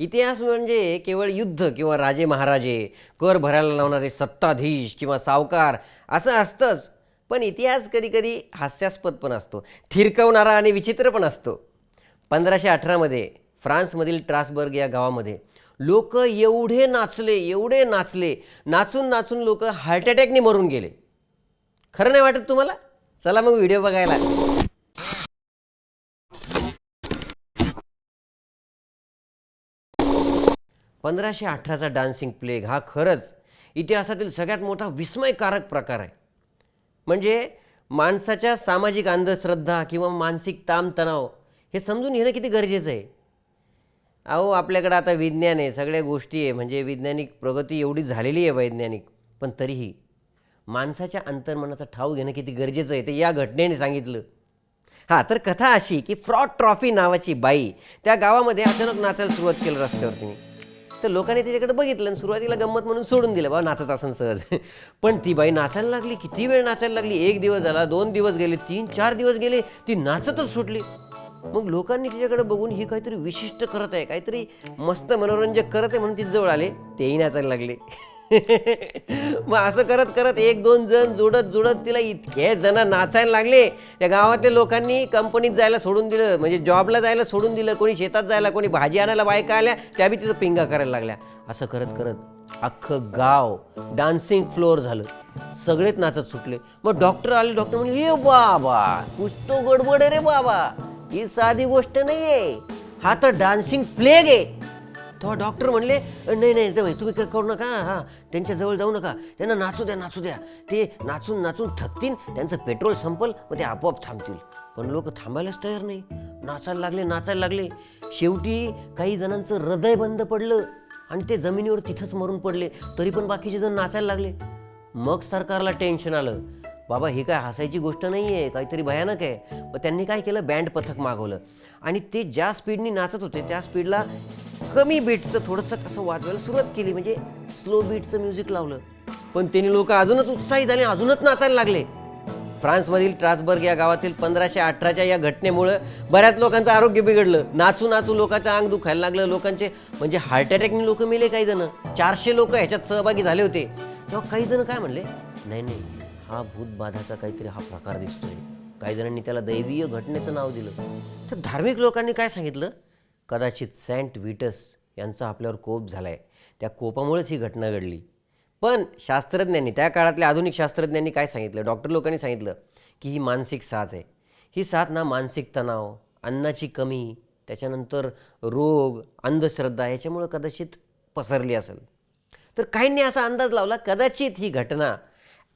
इतिहास म्हणजे केवळ युद्ध किंवा राजे महाराजे कर भरायला लावणारे सत्ताधीश किंवा सावकार असं असतंच. पण इतिहास कधीकधी हास्यास्पद पण असतो थिरकवणारा आणि विचित्र पण असतो. पंधराशे अठरामध्ये फ्रान्समधील ट्रासबर्ग या गावामध्ये लोक एवढे नाचले एवढे नाचले नाचून नाचून लोक हार्ट अटॅकने मरून गेले. खरं नाही वाटत तुम्हाला? चला मग व्हिडिओ बघायला. पंधराशे अठराचा डान्सिंग प्लेग हा खरंच इतिहासातील सगळ्यात मोठा विस्मयकारक प्रकार आहे. म्हणजे माणसाच्या सामाजिक अंधश्रद्धा किंवा मानसिक ताणतणाव हे समजून घेणं किती गरजेचं आहे? अहो आपल्याकडं आता विज्ञान आहे सगळ्या गोष्टी आहे. म्हणजे वैज्ञानिक प्रगती एवढी झालेली आहे वैज्ञानिक. पण तरीही माणसाच्या अंतर्मनाचा ठाव घेणं किती गरजेचं आहे ते या घटनेने सांगितलं. हां तर कथा अशी की फ्रॉड ट्रॉफी नावाची बाई त्या गावामध्ये अचानक नाचायला सुरुवात केली तिने. तर लोकांनी त्याच्याकडे बघितलं आणि सुरुवातीला गंमत म्हणून सोडून दिलं. बाबा नाचत असं सहज. पण ती बाई नाचायला लागली किती वेळ नाचायला लागली? एक दिवस झाला दोन दिवस गेले तीन चार दिवस गेले ती नाचतच सुटली. मग लोकांनी तिच्याकडे बघून ही काहीतरी विशिष्ट करत आहे काहीतरी मस्त मनोरंजक करत आहे म्हणून ती जवळ आले. तेही नाचायला लागले. मग असं करत करत एक दोन जण जुडत जुडत तिला इतके जण नाचायला लागले. त्या गावातल्या लोकांनी कंपनीत जायला सोडून दिलं. म्हणजे जॉबला जायला सोडून दिलं. कोणी शेतात जायला कोणी भाजी आणायला बायका आल्या. त्या बी तिथं पिंगा करायला लागल्या. असं करत करत अख्खं गाव डान्सिंग फ्लोअर झालं. सगळेच नाचत सुटले. मग डॉक्टर आले. डॉक्टर म्हणले हे बाबा कुछ तो गडबड आहे रे बाबा. ही साधी गोष्ट नाही आहे हा तर डान्सिंग प्लेग आहे. तेव्हा डॉक्टर म्हणले नाही नाही ते तुम्ही काय करू नका हां त्यांच्याजवळ जाऊ नका. त्यांना नाचू द्या नाचू द्या. ते नाचून नाचून थकतील त्यांचं पेट्रोल संपल मग ते आपोआप थांबतील. पण लोक थांबायलाच तयार नाही. नाचायला लागले नाचायला लागले. शेवटी काही जणांचं हृदय बंद पडलं आणि ते जमिनीवर तिथंच मरून पडले. तरी पण बाकीचे जण नाचायला लागले. मग सरकारला टेन्शन आलं. बाबा ही काय हसायची गोष्ट नाही आहे काहीतरी भयानक आहे. मग त्यांनी काय केलं? बँड पथक मागवलं. आणि ते ज्या स्पीडनी नाचत होते त्या स्पीडला कमी बीटचं थोडंसं कसं वाजवायला सुरुवात केली म्हणजे स्लो बीटचं म्युझिक लावलं. पण त्यांनी लोक अजूनच उत्साही झाले अजूनच नाचायला लागले. फ्रान्समधील ट्रासबर्ग या गावातील पंधराशे अठराच्या या घटनेमुळं बऱ्याच लोकांचं आरोग्य बिघडलं. नाचू नाचू लोकांचं अंग दुखायला लागलं लोकांचे म्हणजे हार्ट अटॅकने लोक मेले काही जण. चारशे लोक ह्याच्यात सहभागी झाले होते. तेव्हा काही जण काय म्हणले? नाही नाही हा भूतबाधाचा काहीतरी हा प्रकार दिसतोय. काही जणांनी त्याला दैवीय घटनेचं नाव दिलं. तर धार्मिक लोकांनी काय सांगितलं? कदाचित सेंट व्हिटस यांचा आपल्यावर कोप झाला आहे त्या कोपामुळेच ही घटना घडली. पण शास्त्रज्ञांनी त्या काळातल्या आधुनिक शास्त्रज्ञांनी काय सांगितलं? डॉक्टर लोकांनी सांगितलं की ही मानसिक साथ आहे. ही साथ ना मानसिक तणाव अन्नाची कमी त्याच्यानंतर रोग अंधश्रद्धा याच्यामुळं कदाचित पसरली असेल. तर काहींनी असा अंदाज लावला कदाचित ही घटना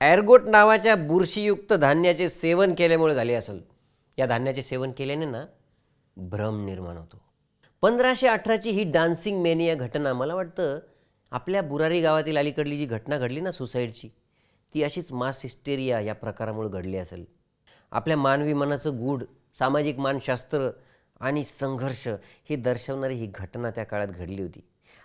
ॲरगोट नावाच्या बुरशीयुक्त धान्याचे सेवन केल्यामुळे झाली असेल. या धान्याचे सेवन केल्याने ना भ्रम निर्माण होतो. पंधराशे अठराची ही डान्सिंग मेनिया घटना मला वाटतं आपल्या बुरारी गावातील अलीकडली जी घटना घडली ना सुसाईडची ती अशीच मास हिस्टेरिया या प्रकारामुळे घडली असेल. आपल्या मानवी मनाचं गूढ सामाजिक मानशास्त्र आणि संघर्ष हे दर्शवणारी ही घटना त्या काळात घडली होती.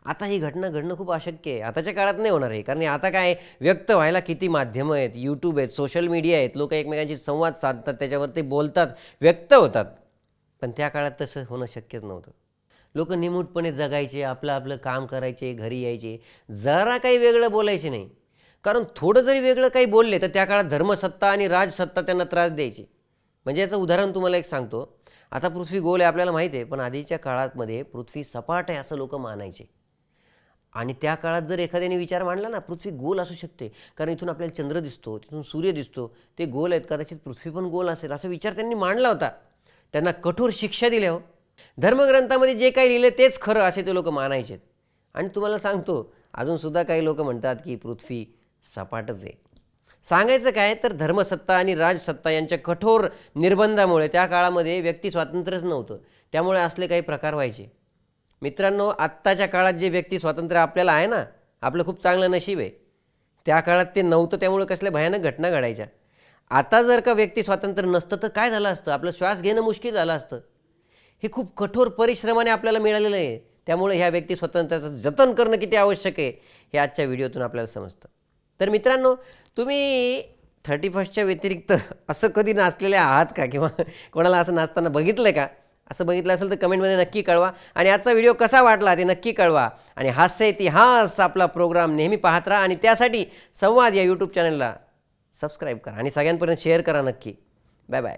आता ही घटना घडणं खूप अशक्य आहे. आताच्या काळात नाही होणार आहे कारण आता काय व्यक्त व्हायला किती माध्यमं आहेत यूट्यूब आहेत सोशल मीडिया आहेत लोक एकमेकांशी संवाद साधतात त्याच्यावर ते बोलतात व्यक्त होतात. पण त्या काळात तसं होणं शक्यच नव्हतं. लोक निमूटपणे जगायचे आपलं आपलं काम करायचे घरी यायचे. जरा काही वेगळं बोलायचे नाही. कारण थोडं जरी वेगळं काही बोलले तर त्या काळात धर्मसत्ता आणि राजसत्ता त्यांना त्रास द्यायची. म्हणजे याचं उदाहरण तुम्हाला एक सांगतो. आता पृथ्वी गोल आहे आपल्याला माहिती आहे पण आधीच्या काळातमध्ये पृथ्वी सपाट आहे असं लोक मानायचे. आणि त्या काळात जर एखाद्याने विचार मांडला ना पृथ्वी गोल असू शकते. कारण इथून आपल्याला चंद्र दिसतो तिथून सूर्य दिसतो ते गोल आहेत कदाचित पृथ्वी पण गोल असेल असा विचार त्यांनी मांडला होता. त्यांना कठोर शिक्षा दिल्या हो. धर्मग्रंथामध्ये जे काही लिहिलं तेच खरं असे ते लोक मानायचे आणि तुम्हाला सांगतो अजूनसुद्धा काही लोक म्हणतात की पृथ्वी सपाटच आहे. सांगायचं काय तर धर्मसत्ता आणि राजसत्ता यांच्या कठोर निर्बंधामुळे त्या काळामध्ये व्यक्ती स्वातंत्र्यच नव्हतं. त्यामुळे असले काही प्रकार व्हायचे. मित्रांनो आत्ताच्या काळात जे व्यक्ती स्वातंत्र्य आपल्याला आहे ना आपलं खूप चांगलं नशीब आहे. त्या काळात ते नव्हतं त्यामुळे कसल्या भयानक घटना घडायच्या. आता जर का व्यक्ती स्वातंत्र्य नसतं तर काय झालं असतं? आपलं श्वास घेणं मुश्किल झालं असतं. हे खूप कठोर परिश्रमाने आपल्याला मिळालेलं आहे. त्यामुळे ह्या व्यक्ती स्वातंत्र्याचं जतन करणं किती आवश्यक आहे हे आजच्या व्हिडिओतून आपल्याला समजतं. तर मित्रांनो तुम्ही थर्टी फर्स्टच्या व्यतिरिक्त असं कधी नाचलेले आहात का? किंवा कोणाला असं नाचताना बघितलं का? असं बघितलं असेल तर कमेंटमध्ये नक्की कळवा. आणि आजचा व्हिडिओ कसा वाटला ते नक्की कळवा. आणि हास्य इतिहास आपला प्रोग्राम नेहमी पाहत राहा आणि त्यासाठी संवाद या यूट्यूब चॅनलला सबस्क्राईब करा. आणि सगळ्यांपर्यंत शेअर करा नक्की. Bye bye